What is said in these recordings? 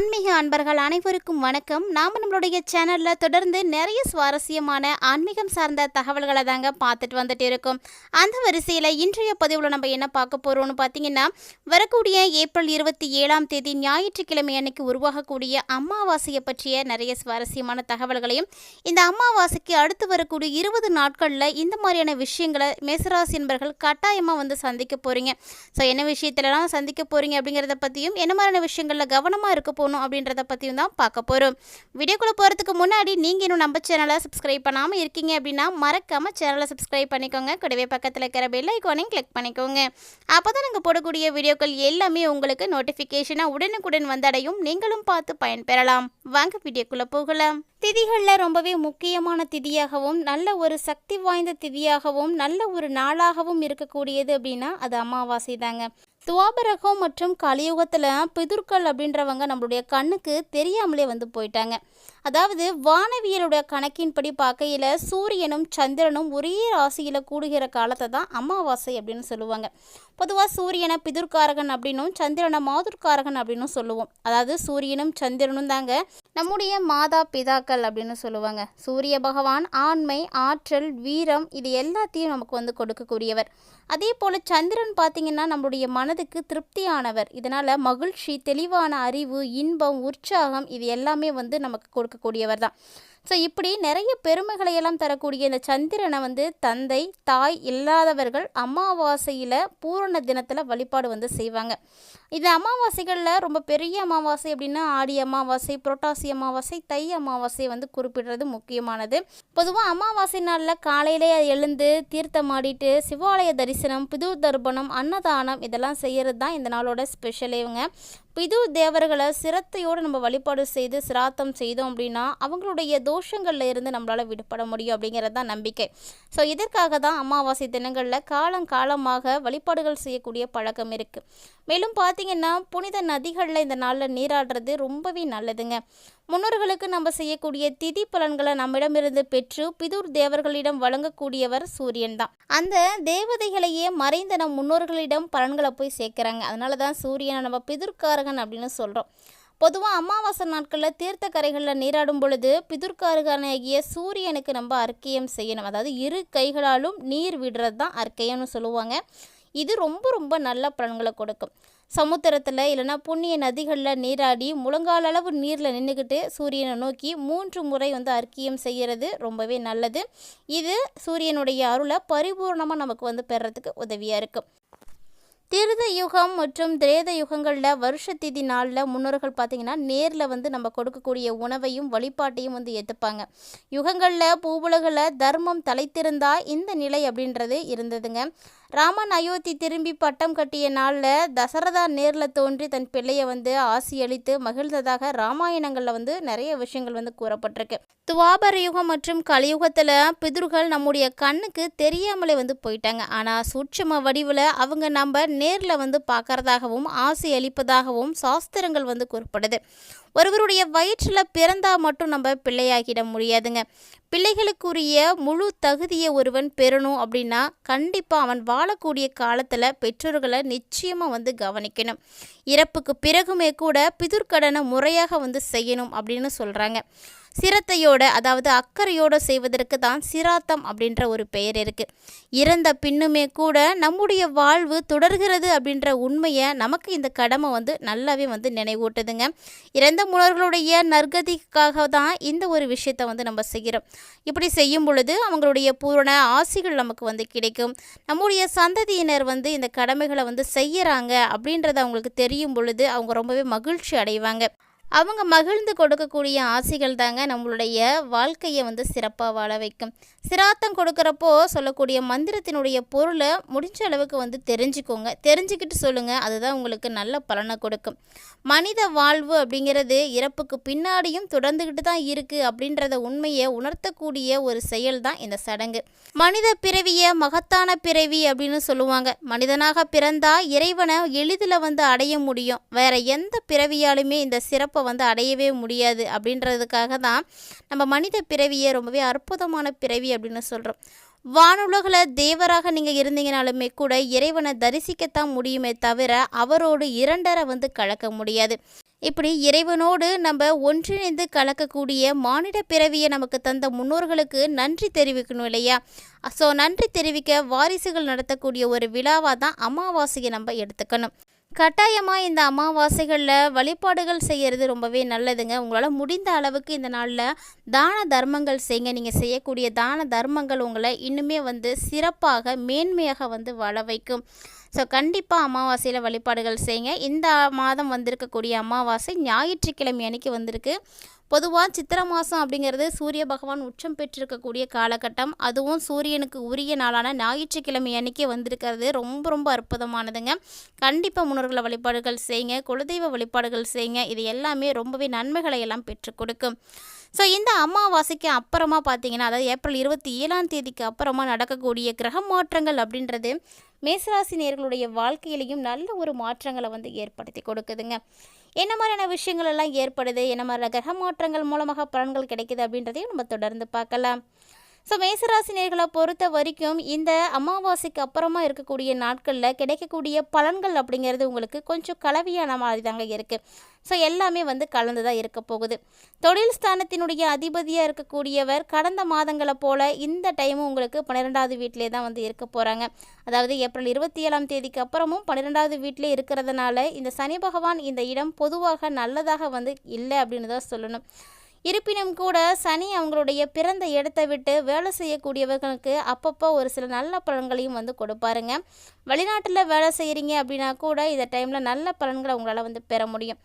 ஆன்மீக அன்பர்கள் அனைவருக்கும் வணக்கம். நாம் நம்மளுடைய சேனலில் தொடர்ந்து நிறைய சுவாரஸ்யமான ஆன்மீகம் சார்ந்த தகவல்களை தாங்க பார்த்துட்டு வந்துட்டு இருக்கோம். அந்த வரிசையில் இன்றைய பதிவில் நம்ம என்ன பார்க்க போகிறோம்னு பார்த்தீங்கன்னா வரக்கூடிய ஏப்ரல் இருபத்தி ஏழாம் தேதி ஞாயிற்றுக்கிழமை அன்னைக்கு உருவாகக்கூடிய அமாவாசையை பற்றிய நிறைய சுவாரஸ்யமான தகவல்களையும் இந்த அமாவாசைக்கு அடுத்து வரக்கூடிய இருபது நாட்களில் இந்த மாதிரியான விஷயங்களை மேசராசி என்பர்கள் கட்டாயமாக வந்து சந்திக்க போகிறீங்க ஸோ என்ன விஷயத்துலலாம் சந்திக்க போகிறீங்க அப்படிங்கிறத பற்றியும் என்ன மாதிரியான விஷயங்களில் கவனமாக இருக்க போகணும் அப்படின்றத பற்றியும் தான் பார்க்க போகிறோம் வீடியோக்குள்ளே போகிறதுக்கு முன்னாடி நீங்கள் இன்னும் நம்ம சேனலை சப்ஸ்கிரைப் பண்ணாமல் இருக்கீங்க அப்படின்னா மறக்காமல் சேனலை சப்ஸ்கிரைப் பண்ணிக்கோங்க. கூடவே பக்கத்தில் இருக்கிற பெல் ஐக்கானையும் கிளிக் பண்ணிக்கோங்க. அப்போ தான் நாங்கள் போடக்கூடிய வீடியோக்கள் எல்லாமே உங்களுக்கு நோட்டிஃபிகேஷனாக உடனுக்குடன் வந்தடையும். நீங்களும் பார்த்து பயன்பெறலாம். வாங்க வீடியோக்குள்ளே போகலாம். திதிகளில் ரொம்பவே முக்கியமான திதியாகவும் நல்ல ஒரு சக்தி வாய்ந்த திதியாகவும் நல்ல ஒரு நாளாகவும் இருக்கக்கூடியது அப்படின்னா அது அமாவாசை தாங்க துவாபரகம் மற்றும் கலியுகத்தில் பிதுர்கள் அப்படின்றவங்க நம்மளுடைய கண்ணுக்கு தெரியாமலே வந்து போயிட்டாங்க. அதாவது வானவியலுடைய கணக்கின்படி பார்க்கையில் சூரியனும் சந்திரனும் ஒரே ராசியில் கூடுகிற காலத்தை தான் அமாவாசை அப்படின்னு சொல்லுவாங்க. பொதுவாக சூரியனை பிதுர்காரகன் அப்படின்னும் சந்திரனை மாதுர்காரகன் அப்படின்னும் சொல்லுவோம். அதாவது சூரியனும் சந்திரனும் தாங்க நம்முடைய மாதா பிதாக்கள் அப்படின்னு சொல்லுவாங்க. சூரிய பகவான் ஆண்மை ஆற்றல் வீரம் இது எல்லாத்தையும் நமக்கு வந்து கொடுக்கக்கூடியவர். அதே போல் சந்திரன் பார்த்திங்கன்னா நம்முடைய மனதுக்கு திருப்தியானவர். இதனால் மகிழ்ச்சி தெளிவான அறிவு இன்பம் உற்சாகம் இது எல்லாமே வந்து நமக்கு கொடுக்கக்கூடியவர் தான். ஸோ இப்படி நிறைய பெருமைகளை எல்லாம் தரக்கூடிய இந்த சந்திரனை வந்து தந்தை தாய் இல்லாதவர்கள் அமாவாசையில் பூரண தினத்தில் வழிபாடு வந்து செய்வாங்க. இது அமாவாசைகளில் ரொம்ப பெரிய அமாவாசை அப்படின்னா ஆடி அமாவாசை புரட்டாசி அமாவாசை தை அமாவாசை வந்து குறிப்பிடுறது முக்கியமானது. பொதுவாக அமாவாசை நாளில் காலையிலே எழுந்து தீர்த்தம் ஆடிட்டு சிவாலய தரிசனம் பிது தர்ப்பணம் அன்னதானம் இதெல்லாம் செய்கிறது தான் இந்த நாளோட ஸ்பெஷலேவுங்க பிது தேவர்களை சிரத்தையோடு நம்ம வழிபாடு செய்து சிராத்தம் செய்தோம் அப்படின்னா அவங்களுடைய தோஷங்களில் இருந்து நம்மளால் விடுபட முடியும் அப்படிங்கிறது தான் நம்பிக்கை. ஸோ இதற்காக தான் அமாவாசை தினங்களில் காலம் காலமாக வழிபாடுகள் செய்யக்கூடிய பழக்கம் இருக்குது மேலும் பார்த்திங்கன்னா புனித நதிகளில் இந்த நாளில் நீராடுறது ரொம்பவே நல்லதுங்க. முன்னோர்களுக்கு நம்ம செய்யக்கூடிய திதி பலன்களை நம்மிடமிருந்து பெற்று பிதுர் தேவர்களிடம் வழங்கக்கூடியவர் சூரியன் தான். அந்த தேவதைகளையே மறைந்த நம் முன்னோர்களிடம் பலன்களை போய் சேர்க்குறாங்க. அதனால தான் சூரியனை நம்ம பிதுர்காரகன் அப்படின்னு சொல்கிறோம் பொதுவாக அமாவாசை நாட்களில் தீர்த்த கரைகளில் நீராடும் பொழுது பிதுர்காரகனாகிய சூரியனுக்கு நம்ம அர்க்கியம் செய்யணும். அதாவது இரு கைகளாலும் நீர் விடுறது தான் அர்க்கியம்னு சொல்லுவாங்க. இது ரொம்ப ரொம்ப நல்ல பலன்களை கொடுக்கும். சமுத்திரத்தில் இல்லைனா புண்ணிய நதிகளில் நீராடி முழங்கால் அளவு நீரில் நின்றுக்கிட்டு சூரியனை நோக்கி மூன்று முறை வந்து அர்க்கியம் செய்கிறது ரொம்பவே நல்லது. இது சூரியனுடைய அருளை பரிபூர்ணமாக நமக்கு வந்து பெறத்துக்கு உதவியாக இருக்கும் திருத யுகம் மற்றும் திரேத யுகங்களில் வருஷ நாளில் முன்னோர்கள் பார்த்திங்கன்னா நேரில் வந்து நம்ம கொடுக்கக்கூடிய உணவையும் வழிபாட்டையும் வந்து ஏற்றுப்பாங்க யுகங்களில் பூவுலகில் தர்மம் தலைத்திருந்தா இந்த நிலை அப்படின்றது இருந்ததுங்க. ராமன் அயோத்தி திரும்பி பட்டம் கட்டிய நாளில் தசரதா நேரில் தோன்றி தன் பிள்ளையை வந்து ஆசி அளித்து மகிழ்ந்ததாக ராமாயணங்களில் வந்து நிறைய விஷயங்கள் வந்து கூறப்பட்டிருக்கு. துவாபர யுகம் மற்றும் கலியுகத்தில் பிதுர்கள் நம்முடைய கண்ணுக்கு தெரியாமலே வந்து போயிட்டாங்க. ஆனால் சூட்சம வடிவில் அவங்க நம்ம நேரில் வந்து பார்க்கறதாகவும் ஆசை அளிப்பதாகவும் சாஸ்திரங்கள் வந்து குறிப்பிடுது. ஒருவருடைய வயிற்றில் பிறந்தால் மட்டும் நம்ம பிள்ளையாகிட முடியாதுங்க. பிள்ளைகளுக்குரிய முழு தகுதியை ஒருவன் பெறணும் அப்படின்னா கண்டிப்பாக அவன் வாழக்கூடிய காலத்தில் பெற்றோர்களை நிச்சயமாக வந்து கவனிக்கணும். இறப்புக்கு பிறகுமே கூட பிதுர்க்கடனை முறையாக வந்து செய்யணும் அப்படின்னு சொல்கிறாங்க சிரத்தையோட அதாவது அக்கறையோடு செய்வதற்கு தான் சிராத்தம் அப்படின்ற ஒரு பெயர் இருக்குது இறந்த பின்னுமே கூட நம்முடைய வாழ்வு தொடர்கிறது அப்படின்ற உண்மையை நமக்கு இந்த கடமை வந்து நல்லாவே வந்து நினைவூட்டுதுங்க. இறந்த முன்னோர்களுடைய நற்கதிக்காக தான் இந்த ஒரு விஷயத்தை வந்து நம்ம செய்கிறோம். இப்படி செய்யும் பொழுது அவங்களுடைய பூரண ஆசைகள் நமக்கு வந்து கிடைக்கும். நம்முடைய சந்ததியினர் வந்து இந்த கடமைகளை வந்து செய்கிறாங்க அப்படின்றத அவங்களுக்கு தெரியும் பொழுது அவங்க ரொம்பவே மகிழ்ச்சி அடைவாங்க. அவங்க மகிழ்ந்து கொடுக்கக்கூடிய ஆசைகள் தாங்க நம்மளுடைய வாழ்க்கையை வந்து சிறப்பாக வாழ வைக்கும். சிராத்தம் கொடுக்குறப்போ சொல்லக்கூடிய மந்திரத்தினுடைய பொருளை முடிஞ்ச அளவுக்கு வந்து தெரிஞ்சுக்கோங்க. தெரிஞ்சுக்கிட்டு சொல்லுங்கள் அதுதான் உங்களுக்கு நல்ல பலனை கொடுக்கும். மனித வாழ்வு அப்படிங்கிறது இறப்புக்கு பின்னாடியும் தொடர்ந்துக்கிட்டு தான் இருக்குது அப்படின்றத உண்மையை உணர்த்தக்கூடிய ஒரு செயல் தான் இந்த சடங்கு. மனித பிறவியை மகத்தான பிறவி அப்படின்னு சொல்லுவாங்க. மனிதனாக பிறந்தால் இறைவனை எளிதில் வந்து அடைய முடியும். வேற எந்த பிறவியாலுமே இந்த சிறப்பை வந்து அடையவே முடியாது. அப்படின்றதுக்காக தான் நம்ம மனித பிறவியை ரொம்பவே அற்புதமான பிறவி அப்படின்னு சொல்கிறோம் வானுலகில் தேவராக நீங்கள் இருந்தீங்கனாலுமே கூட இறைவனை தரிசிக்கத்தான் முடியுமே தவிர அவரோடு இரண்டரை வந்து கலக்க முடியாது. இப்படி இறைவனோடு நம்ம ஒன்றிணைந்து கலக்கக்கூடிய மானிட பிறவியை நமக்கு தந்த முன்னோர்களுக்கு நன்றி தெரிவிக்கணும் இல்லையா? ஸோ நன்றி தெரிவிக்க வாரிசுகள் நடத்தக்கூடிய ஒரு விழாவாக தான் அமாவாசையை நம்ம எடுத்துக்கணும். கட்டாயமாக இந்த அமாவாசைகளில் வழிபாடுகள் செய்கிறது ரொம்பவே நல்லதுங்க. உங்களால் முடிந்த அளவுக்கு இந்த நாளில் தான தர்மங்கள் செய்யுங்க நீங்கள் செய்யக்கூடிய தான தர்மங்கள் உங்களை இன்னுமே வந்து சிறப்பாக மேன்மையாக வந்து வள வைக்கும். ஸோ கண்டிப்பாக அமாவாசையில் வழிபாடுகள் செய்யுங்க இந்த மாதம் வந்திருக்கக்கூடிய அமாவாசை ஞாயிற்றுக்கிழமை அன்னைக்கு வந்திருக்கு. பொதுவாக சித்திரை மாதம் அப்படிங்கிறது சூரிய பகவான் உச்சம் பெற்றிருக்கக்கூடிய காலகட்டம். அதுவும் சூரியனுக்கு உரிய நாளான ஞாயிற்றுக்கிழமை அன்னைக்கு வந்திருக்கிறது. ரொம்ப ரொம்ப அற்புதமானதுங்க. கண்டிப்பாக முன்னோர்களை வழிபாடுகள் செய்யுங்க. குலதெய்வ வழிபாடுகள் செய்யுங்க. இது எல்லாமே ரொம்பவே நன்மைகளை எல்லாம் பெற்றுக் கொடுக்கும். ஸோ இந்த அமாவாசைக்கு அப்புறமா பார்த்தீங்கன்னா அதாவது ஏப்ரல் இருபத்தி ஏழாம் தேதிக்கு அப்புறமா நடக்கக்கூடிய கிரக மாற்றங்கள் அப்படின்றது மேசராசி நேர்களுடைய வாழ்க்கையிலையும் நல்ல ஒரு மாற்றங்களை வந்து ஏற்படுத்தி கொடுக்குதுங்க. என்ன மாதிரியான விஷயங்கள் எல்லாம் ஏற்படுது? என்ன மாதிரியான கிரக மாற்றங்கள் மூலமாக பலன்கள் கிடைக்குது அப்படின்றதையும் நம்ம தொடர்ந்து பார்க்கலாம். ஸோ மேசராசி நேர்களை பொறுத்த வரைக்கும் இந்த அமாவாசைக்கு அப்புறமா இருக்கக்கூடிய நாட்களில் கிடைக்கக்கூடிய பலன்கள் அப்படிங்கிறது உங்களுக்கு கொஞ்சம் கலவையான மாதிரி தாங்க இருக்குது ஸோ எல்லாமே வந்து கலந்து தான் இருக்க போகுது. தொழில் ஸ்தானத்தினுடைய அதிபதியாக இருக்கக்கூடியவர் கடந்த மாதங்களை போல் இந்த டைமும் உங்களுக்கு பன்னிரெண்டாவது வீட்டிலே தான் வந்து இருக்க போகிறாங்க அதாவது ஏப்ரல் இருபத்தி ஏழாம் தேதிக்கு அப்புறமும் பன்னிரெண்டாவது வீட்டிலே இருக்கிறதுனால இந்த சனி பகவான் இந்த இடம் பொதுவாக நல்லதாக வந்து இல்லை அப்படின்னு தான் சொல்லணும். இருப்பினும் கூட சனி அவங்களுடைய பிறந்த இடத்தை விட்டு வேலை செய்யக்கூடியவர்களுக்கு அப்பப்போ ஒரு சில நல்ல பலன்களையும் வந்து கொடுப்பாருங்க. வெளிநாட்டில் வேலை செய்கிறீங்க அப்படின்னா கூட இந்த டைமில் நல்ல பலன்களை உங்களால் வந்து பெற முடியும்.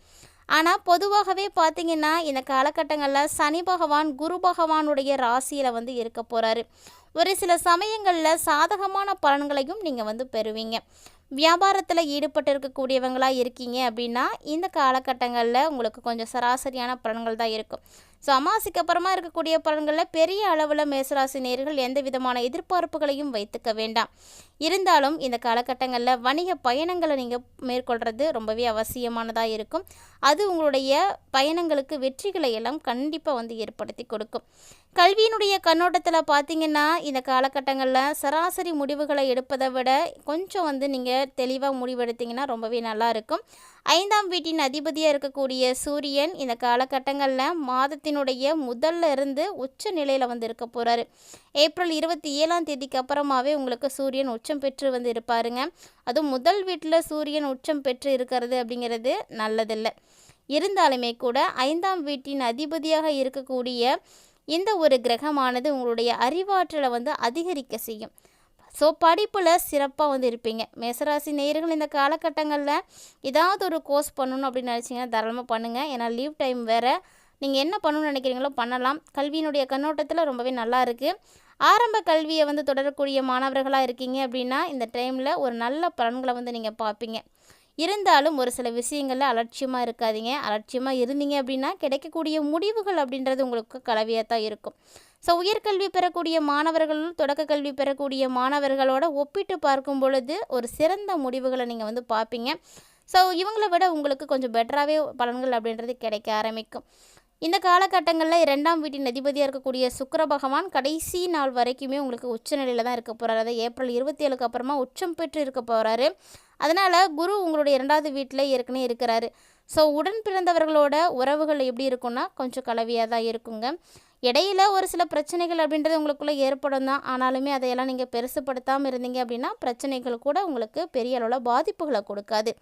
ஆனால் பொதுவாகவே பார்த்தீங்கன்னா இந்த காலகட்டங்களில் சனி பகவான் குரு பகவானுடைய ராசியில் வந்து இருக்க போகிறாரு ஒரு சில சமயங்களில் சாதகமான பலன்களையும் நீங்கள் வந்து பெறுவீங்க. வியாபாரத்தில் ஈடுபட்டு இருக்கக்கூடியவங்களாக இருக்கீங்க அப்படின்னா இந்த காலகட்டங்களில் உங்களுக்கு கொஞ்சம் சராசரியான பலன்கள் தான் இருக்கும். ஸோ அமாவாசைக்கு அப்புறமா இருக்கக்கூடிய பலன்களில் பெரிய அளவில் மேசராசி நேர்கள் எந்த விதமான எதிர்பார்ப்புகளையும் வைத்துக்க வேண்டாம். இருந்தாலும் இந்த காலகட்டங்களில் வணிக பயணங்களை நீங்கள் மேற்கொள்கிறது ரொம்பவே அவசியமானதாக இருக்கும். அது உங்களுடைய பயணங்களுக்கு வெற்றிகளை எல்லாம் கண்டிப்பாக வந்து ஏற்படுத்தி கொடுக்கும். கல்வியினுடைய கண்ணோட்டத்தில் பார்த்தீங்கன்னா இந்த காலகட்டங்களில் சராசரி முடிவுகளை எடுப்பதை விட கொஞ்சம் வந்து நீங்கள் தெளிவாக முடிவெடுத்தீங்கன்னா ரொம்பவே நல்லா இருக்கும் ஐந்தாம் வீட்டின் அதிபதியாக இருக்கக்கூடிய சூரியன் இந்த காலகட்டங்களில் மாதத்தினுடைய முதல்ல இருந்து உச்ச நிலையில் வந்து இருக்க போகிறாரு ஏப்ரல் இருபத்தி ஏழாம் தேதிக்கு அப்புறமாவே உங்களுக்கு சூரியன் உச்சம் பெற்று வந்து இருப்பாருங்க அதுவும் முதல் வீட்டில் சூரியன் உச்சம் பெற்று இருக்கிறது அப்படிங்கிறது நல்லதில்லை. இருந்தாலுமே கூட ஐந்தாம் வீட்டின் அதிபதியாக இருக்கக்கூடிய இந்த ஒரு கிரகமானது உங்களுடைய அறிவாற்றலை வந்து அதிகரிக்க செய்யும். ஸோ படிப்பில் சிறப்பாக வந்து இருப்பீங்க. மேசராசி நேயர்கள் இந்த காலகட்டங்களில் ஏதாவது ஒரு கோர்ஸ் பண்ணணும் அப்படின்னு நினச்சிங்கன்னா தாராளமாக பண்ணுங்கள் ஏன்னா லீவ் டைம் வேறு. நீங்கள் என்ன பண்ணணும்னு நினைக்கிறீங்களோ பண்ணலாம். கல்வியினுடைய கண்ணோட்டத்தில் ரொம்பவே நல்லா இருக்குது ஆரம்ப கல்வியை வந்து தொடரக்கூடிய மாணவர்களாக இருக்கீங்க அப்படின்னா இந்த டைமில் ஒரு நல்ல பலன்களை வந்து நீங்கள் பார்ப்பீங்க. இருந்தாலும் ஒரு சில விஷயங்களில் அலட்சியமாக இருக்காதீங்க. அலட்சியமாக இருந்தீங்க அப்படின்னா கிடைக்கக்கூடிய முடிவுகள் அப்படின்றது உங்களுக்கு கலவையாக தான் இருக்கும். ஸோ உயர்கல்வி பெறக்கூடிய மாணவர்கள் தொடக்க கல்வி பெறக்கூடிய மாணவர்களோட ஒப்பிட்டு பார்க்கும் பொழுது ஒரு சிறந்த முடிவுகளை நீங்கள் வந்து பார்ப்பீங்க. ஸோ இவங்களை விட உங்களுக்கு கொஞ்சம் பெட்டராகவே பலன்கள் அப்படின்றது கிடைக்க ஆரம்பிக்கும். இந்த காலகட்டங்களில் இரண்டாம் வீட்டின் அதிபதியாக இருக்கக்கூடிய சுக்கர பகவான் கடைசி நாள் வரைக்குமே உங்களுக்கு உச்சநிலையில் தான் இருக்க போகிறாரு அதாவது ஏப்ரல் இருபத்தி ஏழுக்கு அப்புறமா உச்சம் பெற்று இருக்க போகிறாரு அதனால் குரு உங்களுடைய இரண்டாவது வீட்டில் ஏற்கனவே இருக்கிறாரு. ஸோ உடன் பிறந்தவர்களோட உறவுகள் எப்படி இருக்குன்னா கொஞ்சம் கலவையாக தான் இருக்குங்க. இடையில ஒரு சில பிரச்சனைகள் அப்படின்றது உங்களுக்குள்ளே ஏற்படும் தான். ஆனாலுமே அதையெல்லாம் நீங்கள் பெருசுப்படுத்தாமல் இருந்தீங்க அப்படின்னா பிரச்சனைகள் கூட உங்களுக்கு பெரிய அளவில் பாதிப்புகளை கொடுக்காது.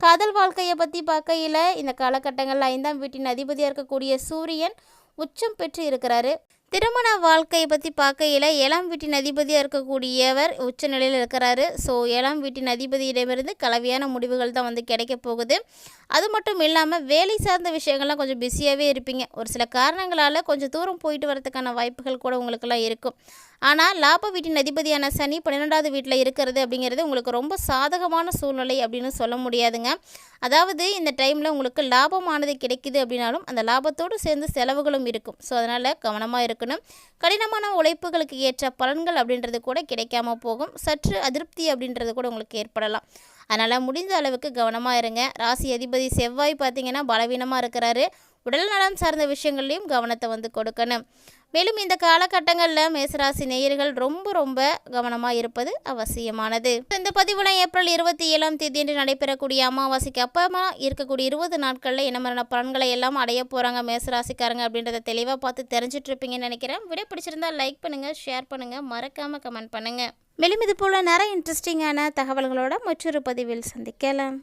காதல் வாழ்க்கையை பற்றி பார்க்கையில் இந்த காலகட்டங்களில் ஐந்தாம் வீட்டின் அதிபதியாக இருக்கக்கூடிய சூரியன் உச்சம் பெற்று இருக்கிறாரு. திருமண வாழ்க்கையை பற்றி பார்க்கையில் ஏழாம் வீட்டின் அதிபதியாக இருக்கக்கூடியவர் உச்சநிலையில் இருக்கிறாரு. ஸோ ஏழாம் வீட்டின் அதிபதியிடமிருந்து கலவையான முடிவுகள் தான் வந்து கிடைக்க போகுது. அது மட்டும் இல்லாமல் வேலை சார்ந்த விஷயங்கள்லாம் கொஞ்சம் பிஸியாகவே இருப்பீங்க. ஒரு சில காரணங்களால் கொஞ்சம் தூரம் போயிட்டு வரதுக்கான வாய்ப்புகள் கூட உங்களுக்கெல்லாம் இருக்கும். ஆனால் லாப வீட்டின் அதிபதியான சனி பன்னிரெண்டாவது வீட்டில் இருக்கிறது அப்படிங்கிறது உங்களுக்கு ரொம்ப சாதகமான சூழ்நிலை அப்படின்னு சொல்ல முடியாதுங்க. அதாவது இந்த டைமில் உங்களுக்கு லாபமானது கிடைக்குது அப்படின்னாலும் அந்த லாபத்தோடு சேர்ந்து செலவுகளும் இருக்கும். ஸோ அதனால் கவனமாக இருக்கணும். கடினமான உழைப்புகளுக்கு ஏற்ற பலன்கள் அப்படின்றது கூட கிடைக்காம போகும். சற்று அதிருப்தி அப்படின்றது கூட உங்களுக்கு ஏற்படலாம். அதனால் முடிந்த அளவுக்கு கவனமாக இருங்க. ராசி அதிபதி செவ்வாய் பார்த்தீங்கன்னா பலவீனமாக இருக்கிறாரு. உடல்நலம் சார்ந்த விஷயங்கள்லையும் கவனத்தை வந்து கொடுக்கணும். மேலும் இந்த காலகட்டங்களில் மேசராசி நேயர்கள் ரொம்ப ரொம்ப கவனமாக இருப்பது அவசியமானது. இந்த பதிவில் ஏப்ரல் இருபத்தி ஏழாம் தேதி என்று நடைபெறக்கூடிய அமாவாசைக்கு அப்புறமா இருக்கக்கூடிய இருபது நாட்களில் என்ன பலன்களை எல்லாம் அடைய போகிறாங்க மேசராசிக்காரங்க அப்படின்றத தெளிவாக பார்த்து தெரிஞ்சிட்டு இருப்பீங்கன்னு நினைக்கிறேன். விட பிடிச்சிருந்தா லைக் பண்ணுங்கள் ஷேர் பண்ணுங்கள் மறக்காமல் கமெண்ட் பண்ணுங்கள் மேலும் இது போல் நிறைய இன்ட்ரெஸ்டிங்கான தகவல்களோட மற்றொரு பதிவில் சந்திக்கலாம்.